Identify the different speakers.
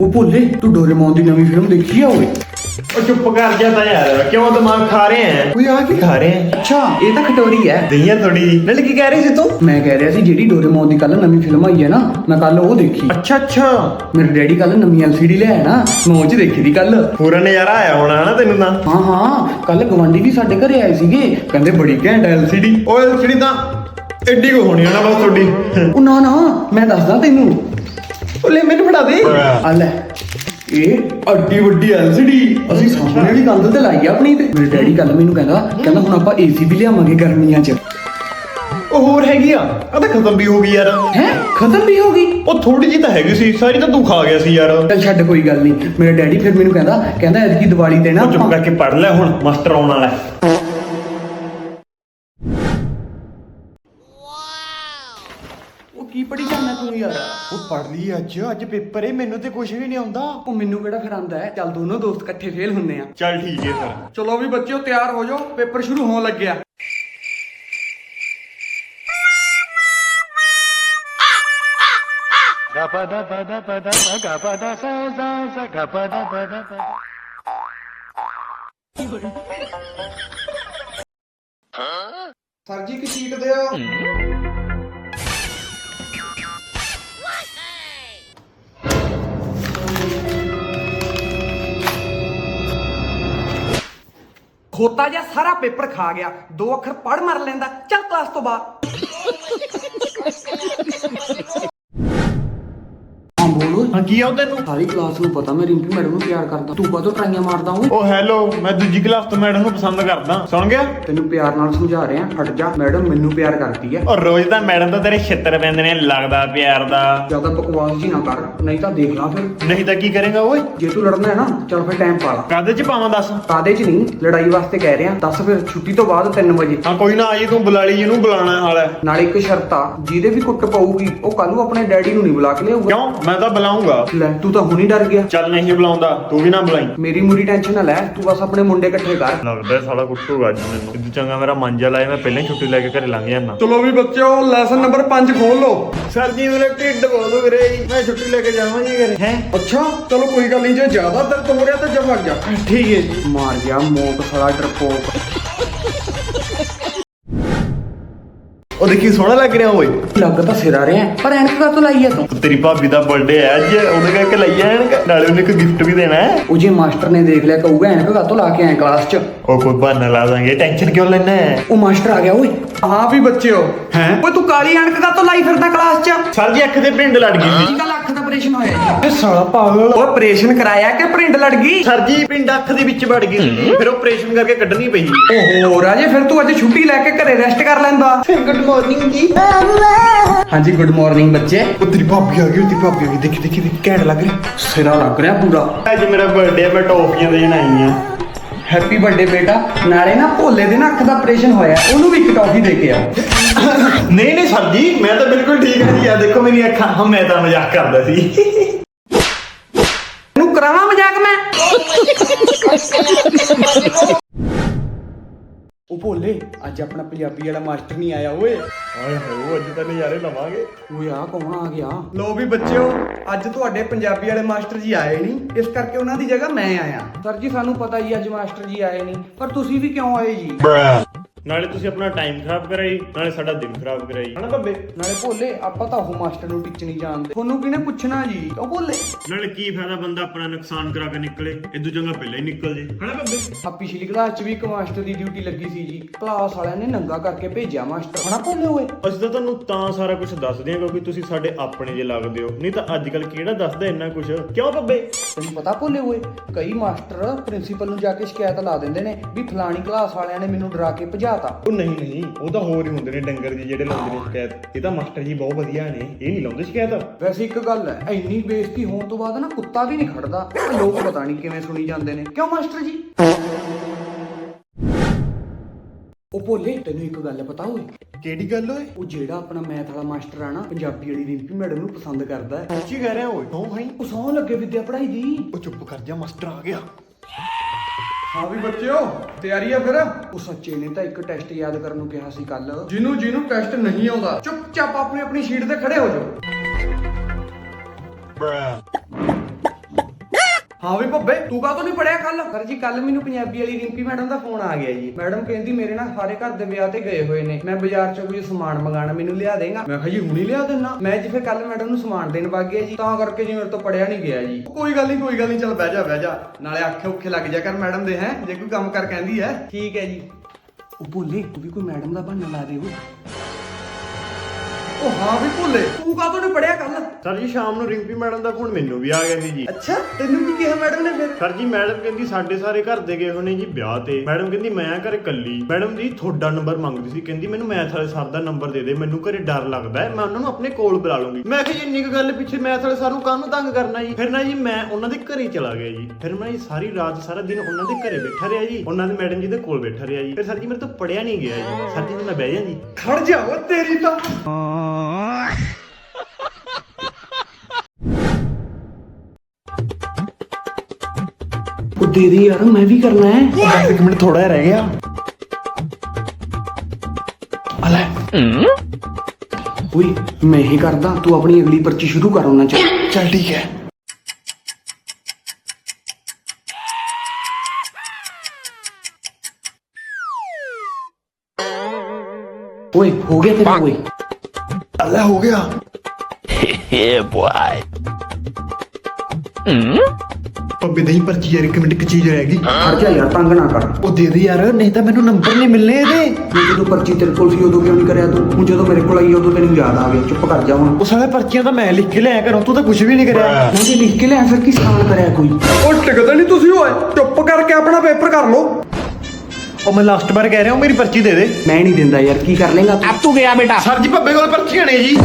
Speaker 1: ਉਹ ਭੋਲੇ ਤੂੰ ਡੋਰੇਮੋਨ ਦੀ ਨਵੀਂ ਫਿਲਮ ਦੇਖੀ ਆ ਓਏ?
Speaker 2: ਉਹ ਚੁੱਪ ਕਰ ਜਾ ਤਾਂ ਯਾਰ ਕਿਉਂ ਦਿਮਾਗ ਖਾ ਰਹੇ ਆ ਕੋਈ ਆ ਕੀ? ਖਾ ਰਹੇ ਆ
Speaker 1: ਅੱਛਾ ਇਹ ਤਾਂ ਖਟੋਰੀ ਹੈ
Speaker 2: ਦਈਆਂ ਥੋੜੀ ਜੀ। ਨਾਲ ਕੀ ਕਹਿ ਰਹੀ ਸੀ ਤੂੰ?
Speaker 1: ਮੈਂ ਕਹਿ ਰਿਹਾ ਸੀ ਜਿਹੜੀ ਡੋਰੇਮੋਨ ਦੀ ਕੱਲ ਨਵੀਂ ਫਿਲਮ ਆਈ ਹੈ ਨਾ ਮੈਂ ਕੱਲ ਉਹ ਦੇਖੀ।
Speaker 2: ਅੱਛਾ ਅੱਛਾ।
Speaker 1: ਮੇਰੇ ਡੈਡੀ ਕੱਲ ਨਵੀਂ ਐਲਸੀਡੀ ਲਿਆਇਆ ਨਾ ਮੈਂ ਉਹ 'ਚ ਦੇਖੀ ਦੀ ਕੱਲ
Speaker 2: ਪੂਰਾ ਨਜ਼ਾਰਾ ਆਇਆ ਹੋਣਾ ਹਨਾ ਤੈਨੂੰ ਤਾਂ।
Speaker 1: ਹਾਂ ਹਾਂ ਕੱਲ ਗਵਾਂਢੀ ਵੀ ਸਾਡੇ ਘਰੇ ਆਏ ਸੀਗੇ। ਕਹਿੰਦੇ ਬੜੀ ਘੈਂਟ ਐਲਸੀਡੀ
Speaker 2: ਓਏ ਜਿਹੜੀ ਤਾਂ ਐਡੀ ਕੋ ਹੋਣੀ ਆ ਨਾ ਬਸ ਤੁਹਾਡੀ।
Speaker 1: ਉਹ ਨਾ ਨਾ ਮੈਂ ਦੱਸਦਾ ਤੈਨੂੰ।
Speaker 2: ਉਹ ਲੈ ਮੈਨੂੰ ਫੜਾ ਦੇ।
Speaker 1: ਆ ਲੈ। ਇਹ ਅੱਡੀ ਵੱਡੀ ਐਲਸੀਡੀ ਅਸੀਂ ਸਾਹਮਣੇ ਵਾਲੀ ਕੰਧ ਤੇ ਲਾਈ ਆ ਆਪਣੀ ਤੇ। ਮੇਰੇ ਡੈਡੀ ਕੱਲ ਮੈਨੂੰ ਕਹਿੰਦਾ ਕਹਿੰਦਾ ਹੁਣ ਆਪਾਂ ਏਸੀ ਵੀ ਲਿਆਵਾਂਗੇ ਗਰਮੀਆਂ 'ਚ।
Speaker 2: ਉਹ ਹੋਰ ਹੈਗੀ ਆ। ਆ ਤਾਂ ਖਤਮ ਵੀ ਹੋ ਗਈ ਯਾਰ।
Speaker 1: ਹੈ? ਖਤਮ ਵੀ ਹੋ ਗਈ?
Speaker 2: ਉਹ ਥੋੜੀ ਜੀ ਤਾਂ ਹੈਗੀ ਸੀ ਸਾਰੀ ਤਾਂ ਤੂੰ ਖਾ ਗਿਆ ਸੀ ਯਾਰ।
Speaker 1: ਚੱਲ ਛੱਡ ਕੋਈ ਗੱਲ ਨਹੀਂ। ਮੇਰੇ ਡੈਡੀ ਫਿਰ ਮੈਨੂੰ ਕਹਿੰਦਾ ਕਹਿੰਦਾ ਐਤਕੀ ਦੀਵਾਲੀ ਤੇ ਨਾ
Speaker 2: ਚੁੱਪ ਕਰਕੇ ਪੜ ਲੈ ਹੁਣ ਮਾਸਟਰ ਆਉਣ ਵਾਲਾ ਹੈ।
Speaker 1: ਪੜੀ ਜਾਂਦਾ ਤੂੰ ਯਾਰ?
Speaker 2: ਉਹ ਪੜ ਲਈ ਅੱਜ ਅੱਜ ਪੇਪਰ ਏ ਮੈਨੂੰ ਤੇ ਕੁਝ ਵੀ ਨਹੀਂ ਆਉਂਦਾ।
Speaker 1: ਉਹ ਮੈਨੂੰ ਕਿਹੜਾ ਫਿਰ ਆਂਦਾ ਹੈ? ਚੱਲ ਦੋਨੋਂ ਦੋਸਤ ਇਕੱਠੇ ਫੇਲ ਹੁੰਨੇ ਆ।
Speaker 2: ਚੱਲ ਠੀਕ ਏ ਫਿਰ।
Speaker 1: ਚਲੋ ਵੀ ਬੱਚਿਓ ਤਿਆਰ ਹੋ ਜਾਓ। ਪੇਪਰ ਸ਼ੁਰੂ ਹੋਣ ਲੱਗਿਆ। ਸਰ ਜੀ ਕੀ ਸੀਟ ਦਿਓ। ਖੋਤਾ ਜਿਹਾ ਸਾਰਾ ਪੇਪਰ ਖਾ ਗਿਆ। ਦੋ ਅੱਖਰ ਪੜ ਮਰ ਲੈਂਦਾ। ਚੱਲ ਕਲਾਸ ਤੋਂ ਬਾਹਰ ਹਾਂ
Speaker 2: ਕੀ ਆ ਉਹ ਤੈਨੂੰ?
Speaker 1: ਸਾਰੀ ਕਲਾਸ ਨੂੰ ਪਤਾ ਮੈਂ ਰਿੰਪੀ ਮੈਡਮ ਨੂੰ ਪਿਆਰ ਕਰਦਾ। ਤੂੰ ਕਦੋਂ ਟਰਾਈਆਂ ਮਾਰਦਾ ਹੂੰ
Speaker 2: ਉਹ ਹੈਲੋ ਮੈਂ ਦੂਜੀ ਕਲਾਸ ਤੋਂ ਮੈਡਮ ਨੂੰ ਪਸੰਦ ਕਰਦਾ। ਸੁਣ ਗਿਆ?
Speaker 1: ਤੈਨੂੰ ਪਿਆਰ ਨਾਲ ਸਮਝਾ ਰਿਹਾ ਹਟ ਜਾ। ਮੈਡਮ ਮੈਨੂੰ ਪਿਆਰ ਕਰਦੀ ਹੈ
Speaker 2: ਔਰ ਰੋਜ਼ ਤਾਂ ਮੈਡਮ ਤਾਂ ਤੇਰੇ ਛਿੱਤਰ ਪੈਂਦੇ ਨੇ ਲੱਗਦਾ ਪਿਆਰ ਦਾ।
Speaker 1: ਜ਼ਿਆਦਾ ਬਕਵਾਸ ਜੀ ਨਾ ਕਰ ਨਹੀਂ ਤਾਂ ਦੇਖ ਲਾ ਫਿਰ।
Speaker 2: ਨਹੀਂ ਤਾਂ ਕੀ ਕਰੇਗਾ ਓਏ?
Speaker 1: ਜੇ ਤੂੰ ਲੜਨਾ ਹੈ ਨਾ ਚੱਲ ਫਿਰ ਟਾਈਮ ਪਾ ਲਾ।
Speaker 2: ਕਾਦੇ ਚ ਪਾਵਾਂ ਦੱਸ?
Speaker 1: ਕਾਦੇ ਚ ਨਹੀਂ ਲੜਾਈ ਵਾਸਤੇ ਕਹਿ ਰਿਹਾ। ਦੱਸ ਫਿਰ ਛੁੱਟੀ ਤੋਂ ਬਾਅਦ 3 ਵਜੇ।
Speaker 2: ਹਾਂ ਕੋਈ ਨਾ ਆਜੀ ਤੂੰ ਬੁਲਾ ਲਈ ਜਿਹਨੂੰ ਬੁਲਾਣਾ ਹਾਲਾ
Speaker 1: ਨਾਲੇ। ਇੱਕ ਸ਼ਰਤ ਆ ਜਿਹਦੇ ਵੀ ਕੁੱਟ ਪਊਗੀ ਉਹ ਕੱਲ ਨੂੰ ਆਪਣੇ ਡੈਡੀ ਨੂੰ ਨਹੀਂ ਬੁਲਾ ਕੇ ਲਿਆਊਗਾ।
Speaker 2: ਕਿਉਂ? ਮੈਂ ਤਾਂ ਬੁਲਾਉਂਗਾ।
Speaker 1: ਲੈ ਤੂੰ ਤਾਂ ਹੁਣੀ ਡਰ ਗਿਆ।
Speaker 2: ਚੱਲ ਨਹੀਂ ਬੁਲਾਉਂਦਾ ਤੂੰ ਵੀ ਨਾ ਬੁਲਾਈ।
Speaker 1: ਮੇਰੀ ਮੂਰੀ ਟੈਨਸ਼ਨ ਨਾ ਲੈ ਤੂੰ ਬਸ ਆਪਣੇ ਮੁੰਡੇ ਇਕੱਠੇ ਕਰ।
Speaker 2: ਲੱਗਦਾ ਸਾਲਾ ਕੁੱਟੂਗਾ ਅੱਜ ਮੈਨੂੰ। ਇਦੋਂ ਚੰਗਾ ਮੇਰਾ ਮਾਂਜਾ ਲਾਏ ਮੈਂ ਪਹਿਲਾਂ ਹੀ ਛੁੱਟੀ ਲੈ ਕੇ ਘਰੇ ਲੰਘ ਜਾਣਾ
Speaker 1: ਚਲੋ ਵੀ ਬੱਚਿਓ ਲੈਸਨ ਨੰਬਰ 5 ਖੋਲ ਲਓ।
Speaker 2: ਸਰ ਜੀ ਮੇਰੇ ਢਿੱਡ ਬਹੁਤ ਵੀਰੇ ਮੈਂ ਛੁੱਟੀ ਲੈ ਕੇ ਜਾਵਾਂਗੀ ਘਰੇ। ਹੈ?
Speaker 1: ਅੱਛਾ ਚਲੋ ਕੋਈ ਗੱਲ ਨਹੀਂ ਜੇ ਜ਼ਿਆਦਾ ਦਰਦ ਹੋ ਰਿਹਾ ਤਾਂ ਜਬ ਲੱਗ ਜਾ।
Speaker 2: ਠੀਕ ਹੈ ਜੀ।
Speaker 1: ਮਾਰ ਗਿਆ ਮੋਕ ਸਾਲਾ ਡਰਪੋਕ
Speaker 2: ਉਹ ਦੇਖੀ ਸੋਹਣਾ ਲੱਗ ਰਿਹਾ ਓਏ।
Speaker 1: ਲੱਗ ਤਾਂ ਸਿਰ ਆ ਰਿਹਾ ਪਰ ਐਨਕ ਕਾ ਤੋਂ ਲਾਈ ਆ ਤੂੰ?
Speaker 2: ਤੇਰੀ ਭਾਬੀ ਦਾ ਬਰਥਡੇ ਹੈ ਅੱਜ ਉਹਦੇ ਕਰਕੇ ਲਈ ਆਣਗੇ ਨਾਲੇ ਉਹਨੇ ਕੋਈ ਗਿਫਟ ਵੀ ਦੇਣਾ ਹੈ।
Speaker 1: ਉਹ ਜੇ ਮਾਸਟਰ ਨੇ ਦੇਖ ਲਿਆ ਕਹੂਗਾ ਐਨਕ ਕਾ ਤੋਂ ਲਾ ਕੇ ਆਏ ਕਲਾਸ 'ਚ।
Speaker 2: ਉਹ ਕੋਈ ਬਹਾਨਾ ਲਾ ਦਾਂਗੇ ਟੈਨਸ਼ਨ ਕਿਉਂ ਲੈਣਾ ਹੈ?
Speaker 1: ਉਹ ਮਾਸਟਰ ਆ ਗਿਆ ਓਏ। ਹਾਂ ਵੀ ਬੱਚਿਓ
Speaker 2: ਹੈਂ?
Speaker 1: ਓਏ ਤੂੰ ਕਾਲੀ ਐਨਕ ਕਾ ਤੋਂ ਲਾਈ ਫਿਰਦਾ ਕਲਾਸ 'ਚ?
Speaker 2: ਸਰ ਜੀ ਅੱਖ ਦੇ ਪਿੰਡ ਲੜ ਗਈ ਸੀ।
Speaker 1: ਅੱਖ ਦਾ ਆਪਰੇਸ਼ਨ ਹੋਇਆ ਜੀ
Speaker 2: ਇਹ ਸਾਲਾ ਪਾਗਲ
Speaker 1: ਓਏ ਆਪਰੇਸ਼ਨ ਕਰਾਇਆ ਕਿ ਪ੍ਰਿੰਟ ਲੜ ਗਈ?
Speaker 2: ਸਰ ਜੀ ਪਿੰਡ ਅੱਖ ਦੇ ਵਿੱਚ ਵੜ ਗਈ। ਫਿਰ ਆਪਰੇਸ਼ਨ ਕਰਕੇ ਕੱਢਣੀ ਪਈ।
Speaker 1: ਓਹੋ ਰਾਜੇ ਫਿਰ ਤੂੰ ਅੱਜ ਛੁੱਟੀ ਲੈ ਕੇ ਘਰੇ ਰੈਸਟ ਕਰ ਲੈਂਦਾ।
Speaker 2: ਗੁੱਡ ਮਾਰਨਿੰਗ ਜੀ।
Speaker 1: ਹਾਂਜੀ ਗੁੱਡ ਮਾਰਨਿੰਗ ਬੱਚੇ।
Speaker 2: ਉਹ ਤੇਰੀ ਭਾਬੀ ਆ ਗਈ ਉਹ ਤੇਰੀ ਭਾਬੀ ਆ ਗਈ। ਦੇਖੀ ਦੇਖੀ ਦੇਖੀ ਘੈਂਟ ਲੱਗ ਰਿਹਾ।
Speaker 1: ਸਿਰਾ ਲੱਗ ਰਿਹਾ ਪੂਰਾ।
Speaker 2: ਅੱਜ ਮੇਰਾ ਬਰਥਡੇ ਮੈਂ ਟੌਫੀਆਂ ਦੇਣ ਆਈ ਆ।
Speaker 1: ਹੈਪੀ ਬਰਥਡੇ ਬੇਟਾ। ਨਾਲੇ ਨਾ ਭੋਲੇ ਦੇ ਨਾ ਅੱਖ ਦਾ ਆਪਰੇਸ਼ਨ ਹੋਇਆ। ਉਹਨੂੰ ਵੀ ਇੱਕ ਟੌਫੀ ਦੇ ਕੇ ਆਓ।
Speaker 2: ਨਹੀਂ ਨਹੀਂ ਸਰ ਜੀ ਮੈਂ ਤਾਂ ਬਿਲਕੁਲ ਠੀਕ ਹਾਂ ਜੀ। ਆ ਦੇਖੋ ਮੇਰੀ ਅੱਖਾਂ। ਹਾਂ ਮੈਂ ਤਾਂ ਮਜ਼ਾਕ ਕਰਦਾ ਸੀ।
Speaker 1: ਇਹਨੂੰ ਕਰਾਵਾਂ ਮਜ਼ਾਕ ਮੈਂ? ਉਹ ਭੋਲੇ ਅੱਜ ਆਪਣਾ ਪੰਜਾਬੀ ਵਾਲਾ ਮਾਸਟਰ ਨਹੀਂ ਆਇਆ ਓਏ।
Speaker 2: ਓਏ ਹੋ ਅੱਜ ਤਾਂ ਨਜ਼ਾਰੇ ਲਵਾਂਗੇ।
Speaker 1: ਓਏ ਆ ਕੌਣ ਆ ਗਿਆ? ਲੋ ਵੀ ਬੱਚਿਓ ਅੱਜ ਤੁਹਾਡੇ ਪੰਜਾਬੀ ਵਾਲੇ ਮਾਸਟਰ ਜੀ ਆਏ ਨਹੀਂ। ਇਸ ਕਰਕੇ ਉਹਨਾਂ ਦੀ ਜਗ੍ਹਾ ਮੈਂ ਆਇਆ। ਸਰ ਜੀ ਸਾਨੂੰ ਪਤਾ ਹੀ ਅੱਜ ਮਾਸਟਰ ਜੀ ਆਏ ਨਹੀਂ। ਪਰ ਤੁਸੀਂ ਵੀ ਕਿਉਂ ਆਏ ਜੀ?
Speaker 2: ਨਾਲੇ ਤੁਸੀਂ ਆਪਣਾ ਟਾਈਮ ਖਰਾਬ ਕਰਾਈ ਨਾਲੇ ਸਾਡਾ ਦਿਨ ਖਰਾਬ ਕਰਾਈ। ਹਨਾ ਬੱਬੇ?
Speaker 1: ਨਾਲੇ ਭੋਲੇ ਆਪਾਂ ਤਾਂ ਉਹ ਮਾਸਟਰ ਨੂੰ ਟੀਚ ਨਹੀਂ ਜਾਣਦੇ। ਤੁਹਾਨੂੰ ਕਿਹਨੇ ਪੁੱਛਣਾ ਜੀ? ਕਿਉਂ ਭੋਲੇ।
Speaker 2: ਨਾਲੇ ਕੀ ਫਾਇਦਾ ਬੰਦਾ ਆਪਣਾ ਨੁਕਸਾਨ ਕਰਾ ਕੇ ਨਿਕਲੇ ਇਦੋਂ ਚੰਗਾ ਪਹਿਲਾਂ ਹੀ ਨਿਕਲ ਜੇ। ਹਨਾ ਬੱਬੇ?
Speaker 1: ਆ ਪਿਛਲੀ ਕਲਾਸ 'ਚ ਵੀ ਇੱਕ ਮਾਸਟਰ ਦੀ ਡਿਊਟੀ ਲੱਗੀ ਸੀ ਜੀ। ਕਲਾਸ ਵਾਲਿਆਂ ਨੇ ਨੰਗਾ ਕਰਕੇ ਭੇਜਿਆ ਮਾਸਟਰ। ਹਨਾ ਭੋਲੇ ਹੋਏ
Speaker 2: ਅਸੀਂ ਤਾਂ ਤੁਹਾਨੂੰ ਤਾਂ ਸਾਰਾ ਕੁਝ ਦੱਸਦੇ ਹਾਂ ਕਿਉਂਕਿ ਤੁਸੀਂ ਸਾਡੇ ਆਪਣੇ ਜੇ ਲੱਗਦੇ ਹੋ। ਨਹੀਂ ਤਾਂ ਅੱਜ ਕੱਲ ਕਿਹੜਾ ਦੱਸਦਾ ਇੰਨਾ ਕੁਝ ਕਿਉਂ ਬੱਬੇ?
Speaker 1: ਤੈਨੂੰ ਪਤਾ ਭੋਲੇ ਹੋਏ ਕਈ ਮਾਸਟਰ ਪ੍ਰਿੰਸੀਪਲ ਨੂੰ ਜਾ ਕੇ ਸ਼ਿਕਾਇਤ ਲਾ ਦਿੰਦੇ ਨੇ ਵੀ ਫਲਾਣੀ ਕਲਾਸ ਵਾਲਿਆਂ ਨੇ ਮੈਨੂੰ ਡਰਾ ਕੇ ਭਜਾਤਾ
Speaker 2: ਉਹ ਨਹੀਂ ਨਹੀਂ ਉਹ ਤਾਂ ਹੋਰ ਹੀ ਹੁੰਦੇ ਨੇ ਡੰਗਰ ਜੀ ਜਿਹੜੇ ਲਾਉਂਦੇ ਨੇ ਸ਼ਿਕਾਇਤ। ਇਹ ਤਾਂ ਮਾਸਟਰ ਜੀ ਬਹੁਤ ਵਧੀਆ ਨੇ ਇਹ ਨਹੀਂ ਲਾਉਂਦੇ ਸ਼ਿਕਾਇਤ।
Speaker 1: ਵੈਸੇ ਇੱਕ ਗੱਲ ਹੈ ਇੰਨੀ ਬੇਇੱਜ਼ਤੀ ਹੋਣ ਤੋਂ ਬਾਅਦ ਨਾ ਕੁੱਤਾ ਵੀ ਨਹੀਂ ਖੜਦਾ। ਲੋਕ ਪਤਾ ਨਹੀਂ ਕਿਵੇਂ ਸੁਣੀ ਜਾਂਦੇ ਨੇ। ਕਿਉਂ ਮਾਸਟਰ ਜੀ? ਉਹ ਭੋਲੇ ਤੈਨੂੰ ਇੱਕ ਗੱਲ ਪਤਾ ਹੋਏ
Speaker 2: ਕਿਹੜੀ ਗੱਲ ਓਏ
Speaker 1: ਉਹ ਜਿਹੜਾ ਆਪਣਾ ਮੈਥ ਵਾਲਾ ਮਾਸਟਰ ਆ ਨਾ ਪੰਜਾਬੀ ਵਾਲੀ ਰਿੰਪੀ ਮੈਡਮ ਨੂੰ ਪਸੰਦ ਕਰਦਾ ਹੈ।
Speaker 2: ਕੀ ਕਹਿ ਰਿਹਾ ਓਏ ਕਿਉਂ ਭਾਈ?
Speaker 1: ਉਹ ਸੌਂ ਲੱਗੇ ਵਿਦਿਆ ਪੜ੍ਹਾਈ ਦੀ।
Speaker 2: ਉਹ ਚੁੱਪ ਕਰ ਜਾ ਮਾਸਟਰ ਆ ਗਿਆ।
Speaker 1: ਹਾਂ ਵੀ ਬੱਚਿਓ ਤਿਆਰੀ ਆ ਫਿਰ? ਉਹ ਸੱਚੇ ਨੇ ਤਾਂ ਇੱਕ ਟੈਸਟ ਯਾਦ ਕਰਨ ਨੂੰ ਕਿਹਾ ਸੀ ਕੱਲ ਜਿਹਨੂੰ ਜਿਹਨੂੰ ਟੈਸਟ ਨਹੀਂ ਆਉਂਦਾ ਚੁੱਪਚਾਪ ਆਪਣੀ ਆਪਣੀ ਸ਼ੀਟ ਤੇ ਖੜੇ ਹੋ ਜਾਓ। ਹਾਂ ਵੀ ਭੱਬੇ ਤੂੰ ਕਾਹਤੋਂ ਨਹੀਂ ਪੜਿਆ ਕੱਲ ਸਰ ਜੀ ਕੱਲ ਮੈਨੂੰ ਪੰਜਾਬੀ ਵਾਲੀ ਰਿੰਪੀ ਮੈਡਮ ਦਾ ਫੋਨ ਆ ਗਿਆ ਜੀ। ਮੈਡਮ ਕਹਿੰਦੀ ਮੇਰੇ ਨਾਲ ਸਾਰੇ ਘਰ ਦੇ ਵਿਆਹ ਤੇ ਗਏ ਹੋਏ ਨੇ। ਮੈਂ ਬਾਜ਼ਾਰ ਚੋਂ ਕੋਈ ਸਮਾਨ ਮੰਗਾਣਾ ਮੈਨੂੰ ਲਿਆ ਦੇਗਾ। ਮੈਂ ਕਿਹਾ ਜੀ ਹੁਣੀ ਲਿਆ ਦੇਣਾ ਮੈਂ ਜੀ ਫਿਰ ਕੱਲ ਮੈਡਮ ਨੂੰ ਸਮਾਨ ਦੇਣ ਵਗ ਗਿਆ ਜੀ ਤਾਂ ਕਰਕੇ ਜੀ ਮੇਰੇ ਤੋਂ ਪੜਿਆ ਨਹੀਂ ਗਿਆ ਜੀ। ਕੋਈ ਗੱਲ ਨਹੀਂ ਕੋਈ ਗੱਲ ਨਹੀਂ ਚੱਲ ਬਹਿ ਜਾ ਬਹਿ ਜਾ। ਨਾਲੇ ਆਖੇ ਔਖੇ ਲੱਗ ਜਾ ਕਰ ਮੈਡਮ ਦੇ ਹੈ? ਜੇ ਕੋਈ ਕੰਮ ਕਰ ਕਹਿੰਦੀ ਹੈ ਠੀਕ ਹੈ ਜੀ। ਉਹ ਭੋਲੇ ਤੂੰ ਵੀ ਕੋਈ ਮੈਡਮ ਦਾ ਬਹਾਨਾ ਲਾ ਦੇ ਉਹ ਉਹ ਹਾਂ ਵੀ ਭੋਲੇ। ਤੂੰ ਕਾਹਤੋਂ ਨਹੀਂ ਪੜਿਆ ਕੱਲ
Speaker 2: ਸਰ ਜੀ ਸ਼ਾਮ ਨੂੰ ਰਿੰਪੀ ਮੈਡਮ ਦਾ ਫੋਨ ਮੈਨੂੰ ਵੀ ਆ ਗਿਆ ਸੀ ਜੀ।
Speaker 1: ਅੱਛਾ ਤੈਨੂੰ ਕੀ ਕਿਹਾ ਮੈਡਮ ਨੇ ਫਿਰ?
Speaker 2: ਸਰ ਜੀ ਮੈਡਮ ਕਹਿੰਦੀ ਸਾਡੇ ਸਾਰੇ ਘਰ ਦੇ ਗਏ ਹੋਣੇ ਜੀ ਵਿਆਹ ਤੇ। ਮੈਡਮ ਕਹਿੰਦੀ ਮੈਂ ਘਰੇ ਕੱਲੀ ਮੈਡਮ ਜੀ ਤੁਹਾਡਾ ਨੰਬਰ ਮੰਗਦੀ ਸੀ। ਕਹਿੰਦੀ ਮੈਨੂੰ ਮੈਥ ਵਾਲੇ ਸਰ ਦਾ ਨੰਬਰ ਦੇ ਦੇ ਮੈਨੂੰ ਘਰੇ ਡਰ ਲੱਗਦਾ ਹੈ। ਮੈਂ ਉਹਨਾਂ ਨੂੰ ਆਪਣੇ ਕੋਲ ਬੁਲਾ ਲੂੰਗੀ ਮੈਂ ਕਿਹਾ ਜੀ ਇੰਨੀ ਕੁ ਗੱਲ ਪਿੱਛੇ ਮੈਥ ਵਾਲੇ ਸਰ ਨੂੰ ਕਾਹਨੂੰ ਤੰਗ ਕਰਨਾ ਜੀ? ਫਿਰ ਨਾ ਜੀ ਮੈਂ ਉਹਨਾਂ ਦੇ ਘਰੇ ਚਲਾ ਗਿਆ ਜੀ। ਫਿਰ ਮੈਂ ਜੀ ਸਾਰੀ ਰਾਤ ਸਾਰਾ ਦਿਨ ਉਹਨਾਂ ਦੇ ਘਰੇ ਬੈਠਾ ਰਿਹਾ ਜੀ। ਉਹਨਾਂ ਦੇ ਮੈਡਮ ਜੀ ਦੇ ਕੋਲ ਬੈਠਾ ਰਿਹਾ ਜੀ। ਫਿਰ ਸਰ ਜੀ ਮੇਰੇ ਤੋਂ ਪੜਿਆ ਨਹੀਂ ਗਿਆ ਜੀ। ਸਰ ਜੀ ਮੈਂ ਬਹਿ ਜਾ ਜੀ
Speaker 1: ਖੜ ਜਾ ਉਹ ਤੇਰੀ ਤਾਂ। ਉਹ ਦੇ ਦੇ ਯਾਰ ਮੈਂ ਵੀ ਕਰਨਾ ਹੈ।
Speaker 2: ਬਸ ਇੱਕ ਮਿੰਟ ਥੋੜਾ ਰਹਿ ਗਿਆ।
Speaker 1: ਅਲੇ ਓਏ ਮੈਂ ਹੀ ਕਰਦਾ ਤੂੰ ਆਪਣੀ ਅਗਲੀ ਪਰਚੀ ਸ਼ੁਰੂ ਕਰ ਉਹਨਾਂ ਚ ਚੱਲ ਠੀਕ ਹੈ। ਓਏ ਹੋ ਗਿਆ ਤੇਰਾ ਓਏ।
Speaker 2: ਅੱਲਾ ਹੋ ਗਿਆ। ਪੱਬੇ ਦਹੀਂ ਪਰਚੀ ਯਾਰ ਇੱਕ ਮਿੰਟ ਇੱਕ ਚੀਜ਼ ਰਹਿ ਗਈ।
Speaker 1: ਖੜ ਜਾ ਯਾਰ ਤੰਗ ਨਾ ਕਰ।
Speaker 2: ਉਹ ਦੇ ਦੇ ਯਾਰ ਨਹੀਂ ਤਾਂ ਮੈਨੂੰ ਨੰਬਰ ਨਹੀਂ ਮਿਲਨੇ ਇਹਦੇ।
Speaker 1: ਮੈਂ ਜਦੋਂ ਪਰਚੀ ਤੇਰੇ ਕੋਲ ਸੀ ਉਦੋਂ ਕਿਉਂ ਨਹੀਂ ਕਰਿਆ ਤੂੰ? ਹੁਣ ਜਦੋਂ ਮੇਰੇ ਕੋਲ ਆਈ ਉਦੋਂ ਤੈਨੂੰ ਯਾਦ ਆ ਗਿਆ ਚੁੱਪ ਕਰ ਜਾ ਹੁਣ।
Speaker 2: ਉਹ ਸਾਲੇ ਪਰਚੀਆਂ ਤਾਂ ਮੈਂ ਲਿਖ ਕੇ ਲਿਆ ਕਰੂੰ ਤੂੰ ਤਾਂ ਕੁਝ ਵੀ ਨਹੀਂ ਕਰਿਆ।
Speaker 1: ਜੇ ਲਿਖ ਕੇ ਲਿਆ ਫਿਰ ਕੀ ਸਾਲ ਕਰਿਆ ਕੋਈ? ਉਹ ਟਿਕਦਾ ਨਹੀਂ ਤੁਸੀਂ ਓਏ। ਚੁੱਪ ਕਰਕੇ ਆਪਣਾ ਪੇਪਰ ਕਰ ਲਓ।
Speaker 2: ਉਹ ਮੈਂ ਲਾਸਟ ਵਾਰ ਕਹਿ ਰਿਹਾ ਹਾਂ ਮੇਰੀ ਪਰਚੀ ਦੇ ਦੇ।
Speaker 1: ਮੈਂ ਨਹੀਂ ਦਿੰਦਾ ਯਾਰ ਕੀ ਕਰ ਲੇਗਾ ਤੂੰ?
Speaker 2: ਸਰ ਜੀ ਪੱਬੇ ਕੋਲ ਪਰਚੀਆਂ ਨੇ ਜੀ।